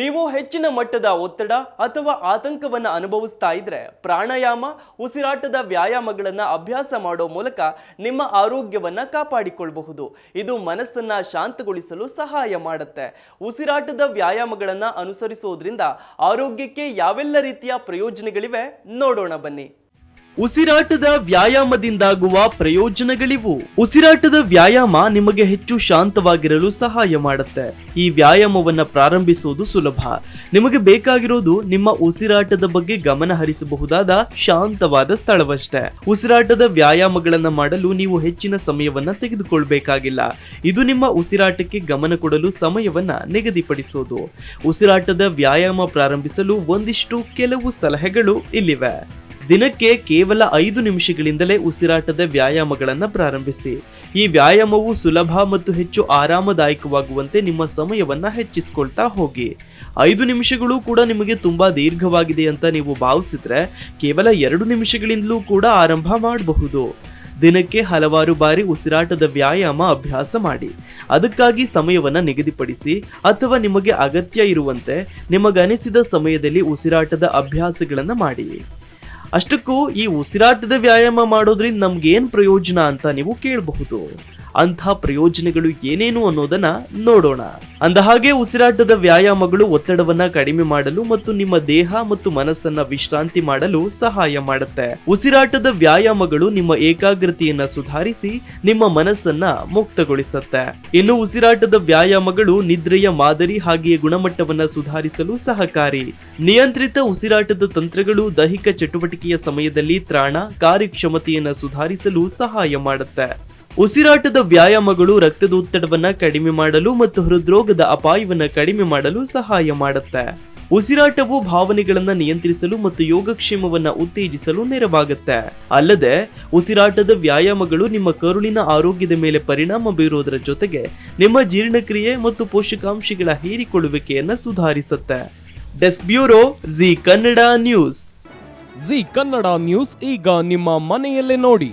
ನೀವು ಹೆಚ್ಚಿನ ಮಟ್ಟದ ಒತ್ತಡ ಅಥವಾ ಆತಂಕವನ್ನು ಅನುಭವಿಸ್ತಾ ಇದ್ರೆ ಪ್ರಾಣಾಯಾಮ, ಉಸಿರಾಟದ ವ್ಯಾಯಾಮಗಳನ್ನು ಅಭ್ಯಾಸ ಮಾಡೋ ಮೂಲಕ ನಿಮ್ಮ ಆರೋಗ್ಯವನ್ನು ಕಾಪಾಡಿಕೊಳ್ಳಬಹುದು ಇದು ಮನಸ್ಸನ್ನ ಶಾಂತಗೊಳಿಸಲು ಸಹಾಯ ಮಾಡುತ್ತೆ. ಉಸಿರಾಟದ ವ್ಯಾಯಾಮಗಳನ್ನು ಅನುಸರಿಸೋದ್ರಿಂದ ಆರೋಗ್ಯಕ್ಕೆ ಯಾವೆಲ್ಲ ರೀತಿಯ ಪ್ರಯೋಜನಗಳಿವೆ ನೋಡೋಣ ಬನ್ನಿ. ಉಸಿರಾಟದ ವ್ಯಾಯಾಮದಿಂದಾಗುವ ಪ್ರಯೋಜನಗಳಿವು. ಉಸಿರಾಟದ ವ್ಯಾಯಾಮ ನಿಮಗೆ ಹೆಚ್ಚು ಶಾಂತವಾಗಿರಲು ಸಹಾಯ ಮಾಡುತ್ತೆ. ಈ ವ್ಯಾಯಾಮವನ್ನ ಪ್ರಾರಂಭಿಸುವುದು ಸುಲಭ. ನಿಮಗೆ ಬೇಕಾಗಿರೋದು ನಿಮ್ಮ ಉಸಿರಾಟದ ಬಗ್ಗೆ ಗಮನ ಹರಿಸಬಹುದಾದ ಶಾಂತವಾದ ಸ್ಥಳವಷ್ಟೇ. ಉಸಿರಾಟದ ವ್ಯಾಯಾಮಗಳನ್ನು ಮಾಡಲು ನೀವು ಹೆಚ್ಚಿನ ಸಮಯವನ್ನ ತೆಗೆದುಕೊಳ್ಬೇಕಾಗಿಲ್ಲ. ಇದು ನಿಮ್ಮ ಉಸಿರಾಟಕ್ಕೆ ಗಮನ ಕೊಡಲು ಸಮಯವನ್ನ ನಿಗದಿಪಡಿಸೋದು. ಉಸಿರಾಟದ ವ್ಯಾಯಾಮ ಪ್ರಾರಂಭಿಸಲು ಒಂದಿಷ್ಟು ಕೆಲವು ಸಲಹೆಗಳು ಇಲ್ಲಿವೆ. ದಿನಕ್ಕೆ ಕೇವಲ ಐದು ನಿಮಿಷಗಳಿಂದಲೇ ಉಸಿರಾಟದ ವ್ಯಾಯಾಮಗಳನ್ನು ಪ್ರಾರಂಭಿಸಿ. ಈ ವ್ಯಾಯಾಮವು ಸುಲಭ ಮತ್ತು ಹೆಚ್ಚು ಆರಾಮದಾಯಕವಾಗುವಂತೆ ನಿಮ್ಮ ಸಮಯವನ್ನು ಹೆಚ್ಚಿಸಿಕೊಳ್ತಾ ಹೋಗಿ. ಐದು ನಿಮಿಷಗಳು ಕೂಡ ನಿಮಗೆ ತುಂಬ ದೀರ್ಘವಾಗಿದೆ ಅಂತ ನೀವು ಭಾವಿಸಿದ್ರೆ ಕೇವಲ ಎರಡು ನಿಮಿಷಗಳಿಂದಲೂ ಕೂಡ ಆರಂಭ ಮಾಡಬಹುದು. ದಿನಕ್ಕೆ ಹಲವಾರು ಬಾರಿ ಉಸಿರಾಟದ ವ್ಯಾಯಾಮ ಅಭ್ಯಾಸ ಮಾಡಿ. ಅದಕ್ಕಾಗಿ ಸಮಯವನ್ನು ನಿಗದಿಪಡಿಸಿ ಅಥವಾ ನಿಮಗೆ ಅಗತ್ಯ ಇರುವಂತೆ ನಿಮಗನಿಸಿದ ಸಮಯದಲ್ಲಿ ಉಸಿರಾಟದ ಅಭ್ಯಾಸಗಳನ್ನು ಮಾಡಿ. ಅಷ್ಟಕ್ಕೂ ಈ ಉಸಿರಾಟದ ವ್ಯಾಯಾಮ ಮಾಡೋದ್ರಿಂದ ನಮ್ಗೆ ಏನ್ ಪ್ರಯೋಜನ ಅಂತ ನೀವು ಕೇಳಬಹುದು. ಅಂಥ ಪ್ರಯೋಜನಗಳು ಏನೇನು ಅನ್ನೋದನ್ನ ನೋಡೋಣ. ಅಂದಹಾಗೆ ಉಸಿರಾಟದ ವ್ಯಾಯಾಮಗಳು ಒತ್ತಡವನ್ನ ಕಡಿಮೆ ಮಾಡಲು ಮತ್ತು ನಿಮ್ಮ ದೇಹ ಮತ್ತು ಮನಸ್ಸನ್ನ ವಿಶ್ರಾಂತಿ ಮಾಡಲು ಸಹಾಯ ಮಾಡುತ್ತೆ. ಉಸಿರಾಟದ ವ್ಯಾಯಾಮಗಳು ನಿಮ್ಮ ಏಕಾಗ್ರತೆಯನ್ನ ಸುಧಾರಿಸಿ, ನಿಮ್ಮ ಮನಸ್ಸನ್ನ ಮುಕ್ತಗೊಳಿಸುತ್ತೆ. ಇನ್ನು ಉಸಿರಾಟದ ವ್ಯಾಯಾಮಗಳು ನಿದ್ರೆಯ ಮಾದರಿ ಹಾಗೆಯೇ ಗುಣಮಟ್ಟವನ್ನ ಸುಧಾರಿಸಲು ಸಹಕಾರಿ. ನಿಯಂತ್ರಿತ ಉಸಿರಾಟದ ತಂತ್ರಗಳು ದೈಹಿಕ ಚಟುವಟಿಕೆಯ ಸಮಯದಲ್ಲಿ ತ್ರಾಣ, ಕಾರ್ಯಕ್ಷಮತೆಯನ್ನ ಸುಧಾರಿಸಲು ಸಹಾಯ ಮಾಡುತ್ತೆ. ಉಸಿರಾಟದ ವ್ಯಾಯಾಮಗಳು ರಕ್ತದೊತ್ತಡವನ್ನ ಕಡಿಮೆ ಮಾಡಲು ಮತ್ತು ಹೃದ್ರೋಗದ ಅಪಾಯವನ್ನು ಕಡಿಮೆ ಮಾಡಲು ಸಹಾಯ ಮಾಡುತ್ತೆ. ಉಸಿರಾಟವು ಭಾವನೆಗಳನ್ನು ನಿಯಂತ್ರಿಸಲು ಮತ್ತು ಯೋಗಕ್ಷೇಮವನ್ನು ಉತ್ತೇಜಿಸಲು ನೆರವಾಗುತ್ತೆ. ಅಲ್ಲದೆ, ಉಸಿರಾಟದ ವ್ಯಾಯಾಮಗಳು ನಿಮ್ಮ ಕರುಳಿನ ಆರೋಗ್ಯದ ಮೇಲೆ ಪರಿಣಾಮ ಬೀರೋದರ ಜೊತೆಗೆ ನಿಮ್ಮ ಜೀರ್ಣಕ್ರಿಯೆ ಮತ್ತು ಪೋಷಕಾಂಶಗಳ ಹೀರಿಕೊಳ್ಳುವಿಕೆಯನ್ನು ಸುಧಾರಿಸುತ್ತೆ. Desk bureau Zee Kannada news. Zee Kannada news ಈಗ ನಿಮ್ಮ ಮನೆಯಲ್ಲೇ ನೋಡಿ.